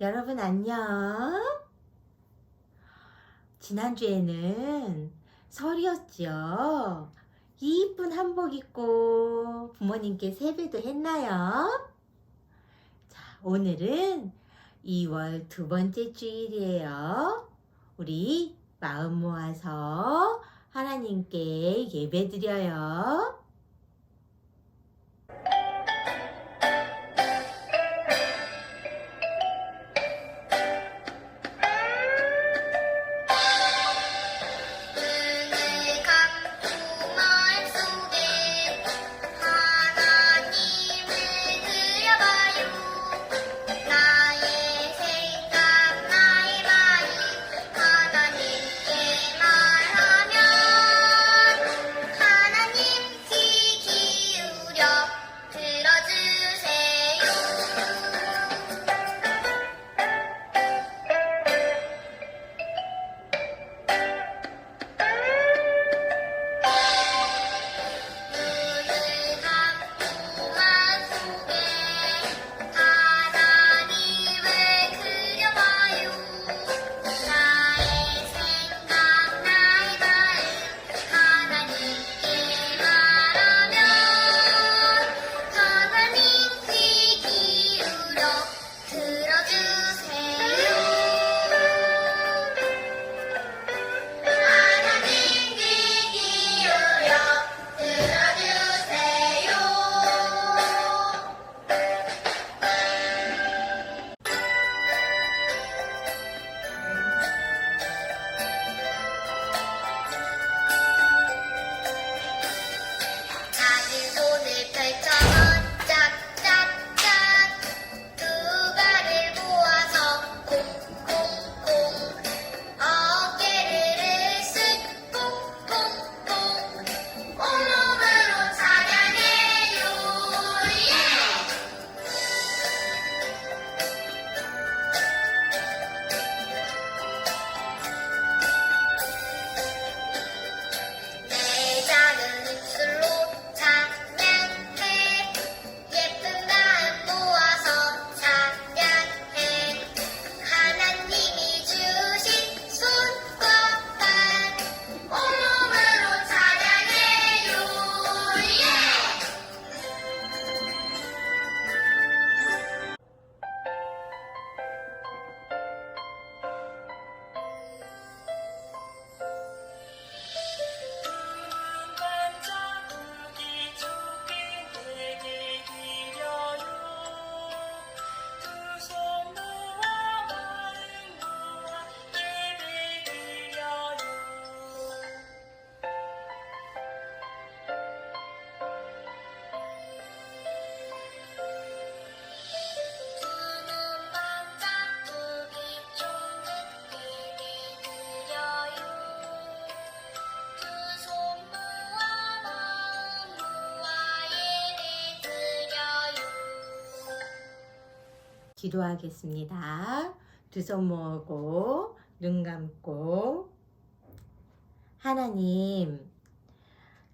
여러분 안녕. 지난주에는 설이었죠. 이쁜 한복 입고 부모님께 세배도 했나요? 자, 오늘은 2월 두 번째 주일이에요. 우리 마음 모아서 하나님께 예배 드려요. 기도하겠습니다. 두 손 모으고 눈 감고 하나님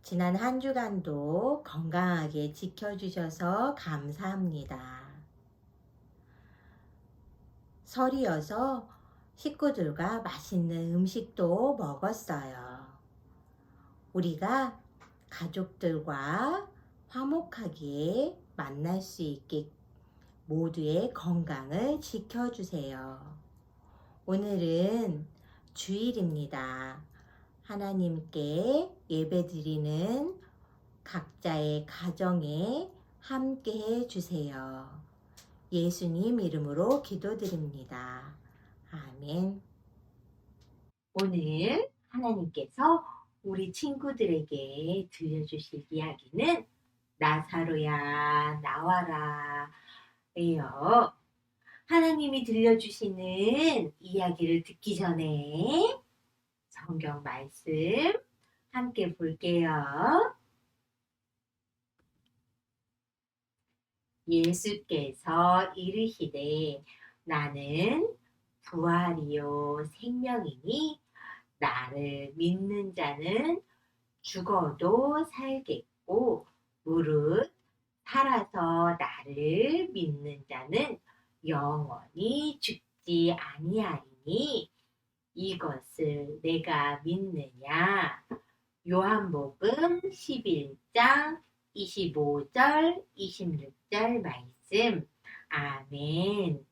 지난 한 주간도 건강하게 지켜주셔서 감사합니다. 설이어서 식구들과 맛있는 음식도 먹었어요. 우리가 가족들과 화목하게 만날 수 있게 모두의 건강을 지켜주세요. 오늘은 주일입니다. 하나님께 예배드리는 각자의 가정에 함께 해 주세요. 예수님 이름으로 기도드립니다. 아멘. 오늘 하나님께서 우리 친구들에게 들려주실 이야기는 나사로야, 나와라. 예요. 하나님이 들려주시는 이야기를 듣기 전에 성경 말씀 함께 볼게요. 예수께서 이르시되 나는 부활이요 생명이니 나를 믿는 자는 죽어도 살겠고 무릇 살아서 나를 믿는 자는 영원히 죽지 아니하리니 이것을 내가 믿느냐? 요한복음 11장 25절 26절 말씀. 아멘.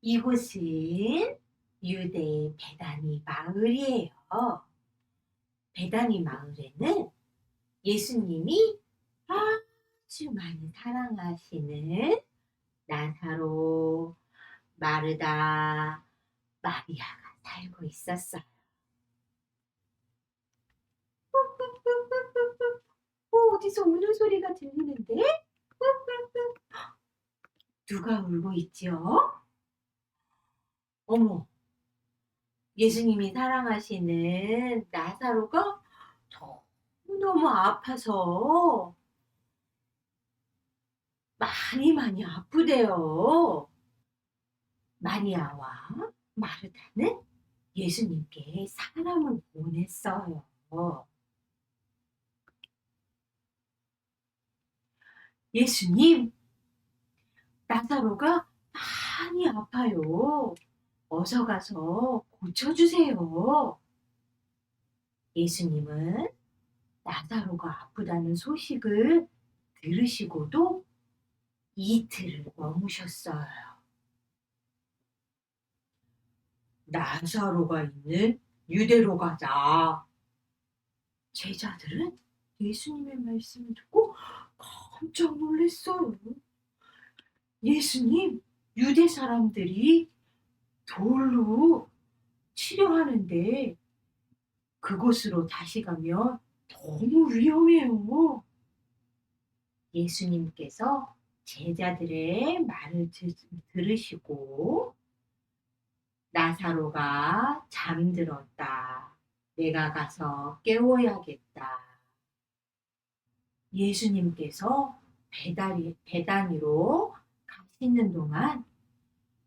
이곳은 유대 베다니 마을이에요. 베다니 마을에는 예수님이 아주 많이 사랑하시는 나사로, 마르다, 마리아가 살고 있었어요. 어, 어디서 우는 소리가 들리는데? 누가 울고 있지요? 어머, 예수님이 사랑하시는 나사로가 너무 아파서 많이 많이 아프대요. 마리아와 마르다는 예수님께 사람을 보냈어요. 예수님, 나사로가 많이 아파요. 어서 가서 고쳐주세요. 예수님은 나사로가 아프다는 소식을 들으시고도 이틀을 머무셨어요. 나사로가 있는 유대로 가자. 제자들은 예수님의 말씀을 듣고 깜짝 놀랐어요. 예수님, 유대 사람들이 돌로 치료하는데 그곳으로 다시 가면 너무 위험해요. 예수님께서 제자들의 말을 들, 들으시고 나사로가 잠들었다. 내가 가서 깨워야겠다. 예수님께서 배다리, 배단위로 가시는 동안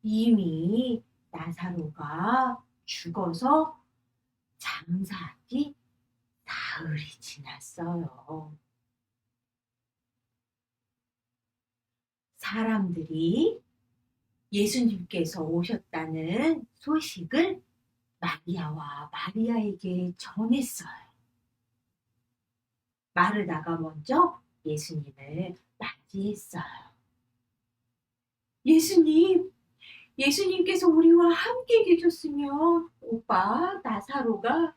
이미 나사로가 죽어서 나흘이 지났어요. 사람들이 예수님께서 오셨다는 소식을 마리아와 마리아에게 전했어요. 마르다가 먼저 예수님을 맞이했어요. 예수님, 예수님께서 우리와 함께 계셨으면 오빠 나사로가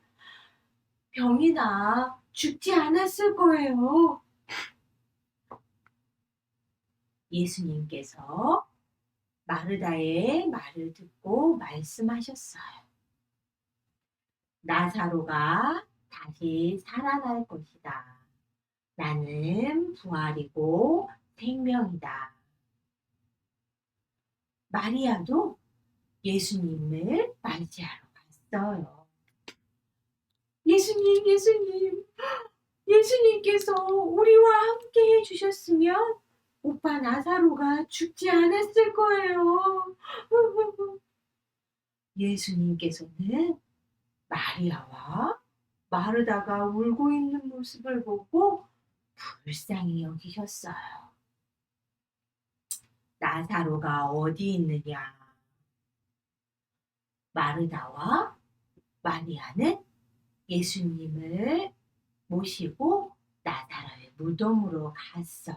병이 나 죽지 않았을 거예요. 예수님께서 마르다의 말을 듣고 말씀하셨어요. 나사로가 다시 살아날 것이다. 나는 부활이고 생명이다. 마리아도 예수님을 맞이하러 갔어요. 예수님, 예수님, 예수님께서 우리와 함께 해주셨으면 오빠 나사로가 죽지 않았을 거예요. 예수님께서는 마리아와 마르다가 울고 있는 모습을 보고 불쌍히 여기셨어요. 나사로가 어디 있느냐? 마르다와 마리아는 예수님을 모시고 나사로의 무덤으로 갔어요.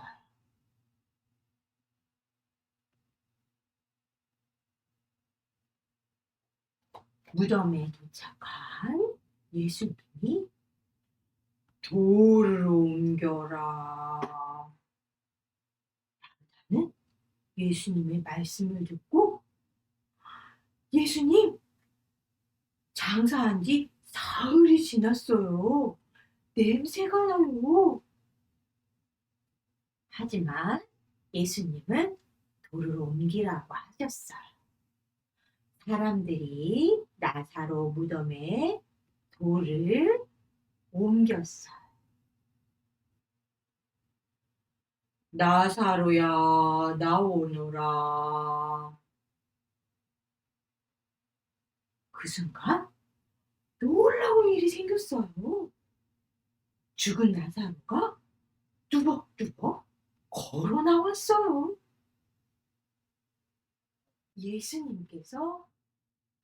무덤에 도착한 예수님이 돌을 옮겨라. 나는 예수님의 말씀을 듣고 예수님 장사한 지 사흘이 지났어요. 냄새가 나요. 하지만 예수님은 돌을 옮기라고 하셨어요. 사람들이 나사로 무덤에 돌을 옮겼어요. 나사로야 나오너라. 그 순간 놀라운 일이 생겼어요. 죽은 나사로가 뚜벅뚜벅 걸어 나왔어요. 예수님께서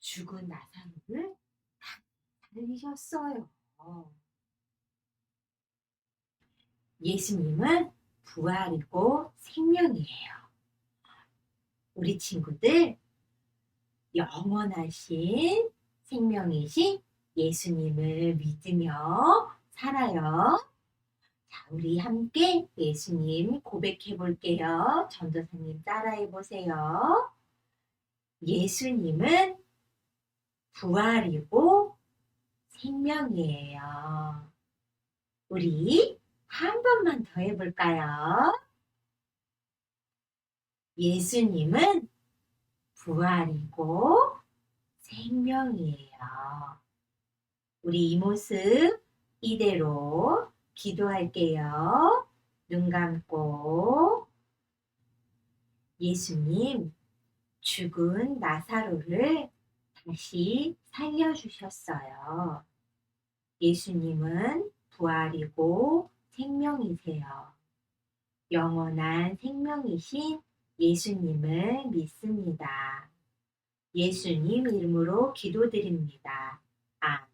죽은 나사로를 살리셨어요. 예수님은 부활이고 생명이에요. 우리 친구들, 영원하신 생명이신 예수님을 믿으며 살아요. 자, 우리 함께 예수님 고백해 볼게요. 전도사님 따라해 보세요. 예수님은 부활이고 생명이에요. 우리 한 번만 더 해볼까요? 예수님은 부활이고 생명이에요. 우리 이 모습 이대로 기도할게요. 눈 감고 예수님 죽은 나사로를 다시 살려주셨어요. 예수님은 부활이고 생명이세요. 영원한 생명이신 예수님을 믿습니다. 예수님 이름으로 기도드립니다. 아